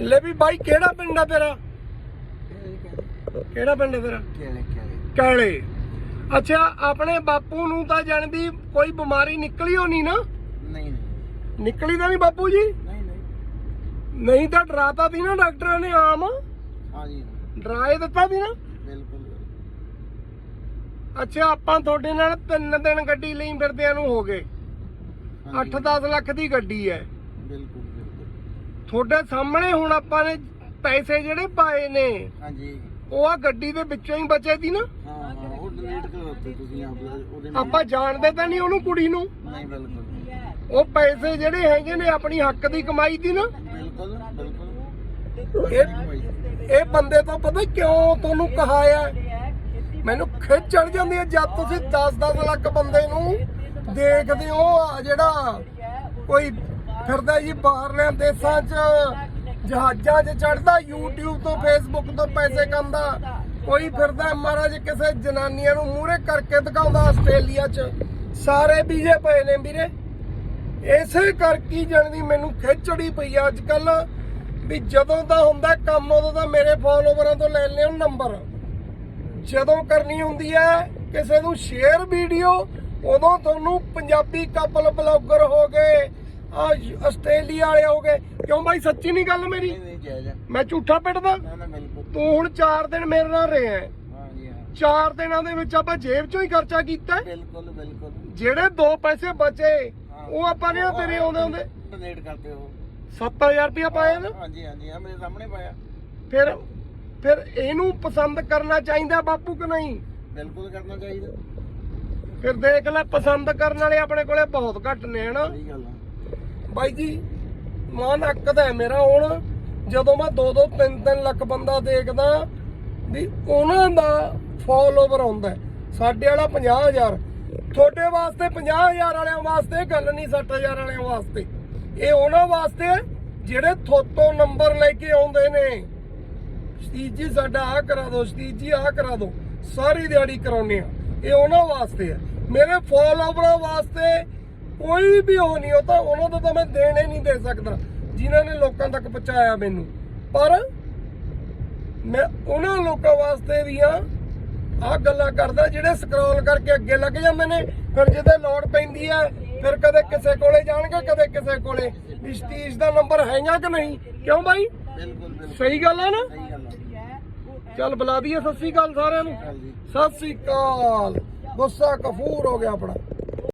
ਲੈ ਵੀ ਬਾਈ ਕਿਹੜਾ ਪਿੰਡ ਆ ਤੇਰਾ? ਕਿਹੜਾ ਪਿੰਡ ਆ ਤੇਰਾ? ਕਾਲੇ। ਅੱਛਾ ਆਪਣੇ ਬਾਪੂ ਨੂੰ ਤਾਂ ਜਾਣਦੀ ਕੋਈ ਬਿਮਾਰੀ ਨਿਕਲੀ ਹੋਣੀ ਨਾ? ਨਹੀਂ ਨਹੀਂ। ਨਿਕਲੀ ਤਾਂ ਨਹੀਂ ਬਾਪੂ ਜੀ? ਨਹੀਂ ਨਹੀਂ। ਨਹੀਂ ਤਾਂ ਡਰਾਤਾ ਸੀ ਨਾ ਡਾਕਟਰਾਂ ਨੇ ਆਮ। ਹਾਂ ਜੀ ਡਰਾਏ ਦਿੱਤਾ ਸੀ ਨਾ? ਬਿਲਕੁਲ ਅੱਛਾ ਆਪਾਂ ਤੁਹਾਡੇ ਨਾਲ ਤਿੰਨ ਦਿਨ ਗੱਡੀ ਲਈ ਫਿਰਦਿਆਂ ਨੂੰ ਹੋ ਗਏ। 8-10 ਲੱਖ ਦੀ ਗੱਡੀ ਹੈ। ਬਿਲਕੁਲ। ਤੁਹਾਡੇ ਸਾਹਮਣੇ ਹੁਣ ਆਪਾਂ ਨੇ ਪੈਸੇ ਜਿਹੜੇ ਪਾਏ ਨੇ ਹਾਂਜੀ। ਉਹ ਆ ਗੱਡੀ ਦੇ ਵਿੱਚੋਂ ਹੀ ਬਚੇ ਸੀ ਨਾ? ਹਾਂ ਹਾਂ ਉਹ ਡਿਲੀਟ ਕਰ ਦਿੱਤੇ ਤੁਸੀਂ ਆਪ ਉਹਦੇ ਨਾਲ ਆਪਾਂ ਜਾਣਦੇ ਤਾਂ ਨਹੀਂ ਉਹਨੂੰ ਕੁੜੀ ਨੂੰ? ਨਹੀਂ ਬਿਲਕੁਲ। ਉਹ ਪੈਸੇ ਜਿਹੜੇ ਹੈਗੇ ਨੇ ਆਪਣੀ ਹੱਕ ਦੀ ਕਮਾਈ ਦੀ ਨਾ? ਬਿਲਕੁਲ ਬਿਲਕੁਲ। ਇਹ ਇਹ ਬੰਦੇ ਤੋਂ ਪਤਾ ਕਿਉਂ ਤੁਹਾਨੂੰ ਕਹਾਇਆ? ਮੈਨੂੰ ਖਿੱਚ ਚੜ ਜਾਂਦੀ ਹੈ ਜਦ ਤੁਸੀਂ 10-10 ਲੱਖ ਬੰਦੇ ਨੂੰ ਦੇਖਦੇ ਹੋ ਜਿਹੜਾ ਕੋਈ ਫਿਰਦਾ ਜੀ ਬਾਹਰਲੇ ਦੇਸ਼ਾਂ 'ਚ ਜਹਾਜ਼ਾਂ 'ਚ ਚੜਦਾ YouTube ਤੋਂ, Facebook ਤੋਂ ਪੈਸੇ ਕਮਾਉਂਦਾ ਕੋਈ ਫਿਰਦਾ ਮਹਾਰਾਜ ਕਿਸੇ ਜਨਾਨੀਆਂ ਨੂੰ ਮੂਹਰੇ ਕਰਕੇ ਦਿਖਾਉਂਦਾ ਆਸਟ੍ਰੇਲੀਆ 'ਚ। ਸਾਰੇ ਵੀਜ਼ੇ ਪਏ ਨੇ ਵੀਰੇ। ਇਸੇ ਕਰਕੇ ਹੀ ਜਾਣੀ ਮੈਨੂੰ ਖਿੱਚੜੀ ਪਈ ਆ ਅੱਜ ਕੱਲ ਵੀ ਜਦੋਂ ਦਾ ਹੁੰਦਾ ਕੰਮ, ਉਦੋਂ ਦਾ ਮੇਰੇ ਫੋਲੋਵਰਾਂ ਤੋਂ ਲੈ ਲਿਓ ਨੰਬਰ ਜਦੋਂ ਕਰਨੀ ਹੁੰਦੀ ਹੈ ਕਿਸੇ ਨੂੰ ਸ਼ੇਅਰ ਵੀਡੀਓ ਉਦੋਂ ਤੁਹਾਨੂੰ ਪੰਜਾਬੀ ਕਪਲ ਬਲੌਗਰ ਹੋ ਗਏ। ਆ ਆਸਟ੍ਰੇਲੀਆ ਵਾਲੇ ਹੋ ਗਏ। ਕਿਉਂ ਬਾਈ ਸੱਚੀ ਨਹੀਂ ਗੱਲ ਮੇਰੀ? ਨਹੀਂ ਨਹੀਂ ਜਾਇਜ਼ ਹੈ। ਮੈਂ ਝੂਠਾ ਪਿੱਟਦਾ? ਨਾ ਨਾ ਬਿਲਕੁਲ। ਤੂੰ ਹੁਣ 4 ਦਿਨ ਮੇਰੇ ਨਾਲ ਰਿਹਾ ਹੈ। ਹਾਂ ਜੀ ਹਾਂ। ਚਾਰ ਦਿਨਾਂ ਦੇ ਵਿੱਚ ਆਪਾਂ ਜੇਬ ਚੋਂ ਹੀ ਖਰਚਾ ਕੀਤਾ ਹੈ। ਬਿਲਕੁਲ ਬਿਲਕੁਲ। ਜਿਹੜੇ ਦੋ ਪੈਸੇ ਬਚੇ ਉਹ ਆਪਾਂ ਨੇ ਤੇਰੇ ਆਉਂਦੇ ਆਉਂਦੇ ਡਿਲੀਟ ਕਰਤੇ ਉਹ। 7000 ਰੁਪਇਆ ਪਾਇਆ ਨਾ ਹਾਂਜੀ ਹਾਂਜੀ ਆ ਮੇਰੇ ਸਾਹਮਣੇ ਪਾਇਆ। ਫਿਰ ਫਿਰ ਇਹਨੂੰ ਪਸੰਦ ਕਰਨਾ ਚਾਹੀਦਾ ਬਾਪੂ ਕਿ ਨਹੀਂ? ਬਿਲਕੁਲ ਕਰਨਾ ਚਾਹੀਦਾ। ਫਿਰ ਦੇਖ ਲੈ ਪਸੰਦ ਕਰਨ ਵਾਲੇ ਆਪਣੇ ਕੋਲੇ ਬਹੁਤ ਘੱਟ ਨੇ ਹਨਾ ਸਹੀ ਗੱਲ ਆ। ਬਾਈ ਜੀ ਮਨ ਨੱਕਦਾ ਹੈ ਮੇਰਾ ਹੁਣ। ਜਦੋਂ ਮੈਂ 2-2 3-3 ਲੱਖ ਬੰਦਾ ਦੇਖਦਾ ਵੀ ਉਹਨਾਂ ਦਾ ਫਾਲੋਵਰ ਆਉਂਦਾ ਸਾਡੇ ਵਾਲਾ 50000 ਤੁਹਾਡੇ ਵਾਸਤੇ 50000 ਵਾਲਿਆਂ ਵਾਸਤੇ ਗੱਲ ਨਹੀਂ 60000 ਵਾਲਿਆਂ ਵਾਸਤੇ। ਇਹ ਉਹਨਾਂ ਵਾਸਤੇ ਹੈ ਜਿਹੜੇ ਥੋਤੋਂ ਨੰਬਰ ਲੈ ਕੇ ਆਉਂਦੇ ਨੇ। ਸਤੀਜ ਜੀ, ਸਾਡਾ ਆ ਕਰਾ ਦਿਓ ਸਤੀਜ ਜੀ ਆ ਕਰਾ ਦਿਓ। ਸਾਰੀ ਦਿਹਾੜੀ ਕਰਾਉਨੇ ਆ ਇਹ ਉਹਨਾਂ ਵਾਸਤੇ ਹੈ। ਮੇਰੇ ਫਾਲੋਵਰਾਂ ਵਾਸਤੇ ਕੋਈ ਵੀ ਹੋ ਨਹੀਂ ਉਹ ਤਾਂ ਉਹਨਾਂ ਤੋਂ ਤਾਂ ਮੈਂ ਦੇਣ ਹੀ ਨਹੀਂ ਦੇ ਸਕਦਾ ਜਿਨ੍ਹਾਂ ਨੇ ਲੋਕਾਂ ਤੱਕ ਪਹੁੰਚਾਇਆ ਮੈਨੂੰ। ਪਰ ਮੈਂ ਉਹਨਾਂ ਲੋਕਾਂ ਵਾਸਤੇ ਵੀ ਆ ਆ ਗੱਲਾਂ ਕਰਦਾ ਜਿਹੜੇ ਸਕਰੋਲ ਕਰਕੇ ਅੱਗੇ ਲੱਗ ਜਾਂਦੇ ਨੇ। ਫਿਰ ਜਿਹਦੇ ਲੋੜ ਪੈਂਦੀ ਹੈ ਫਿਰ ਕਦੇ ਕਿਸੇ ਕੋਲੇ ਜਾਣਗੇ ਕਦੇ ਕਿਸੇ ਕੋਲੇ। ਵੀ ਸਤੀਸ਼ ਦਾ ਨੰਬਰ ਹੈਗਾ ਕਿ ਨਹੀਂ? ਕਿਉਂ ਬਾਈ? ਬਿਲਕੁਲ ਸਹੀ ਗੱਲ ਆ ਨਾ? ਆ। ਚੱਲ ਬੁਲਾ ਦਈਏ ਸਤਿ ਸ੍ਰੀ ਅਕਾਲ ਸਾਰਿਆਂ ਨੂੰ। ਸਤਿ ਸ੍ਰੀ ਅਕਾਲ। ਗੁੱਸਾ ਕਫੂਰ ਹੋ ਗਿਆ ਆਪਣਾ।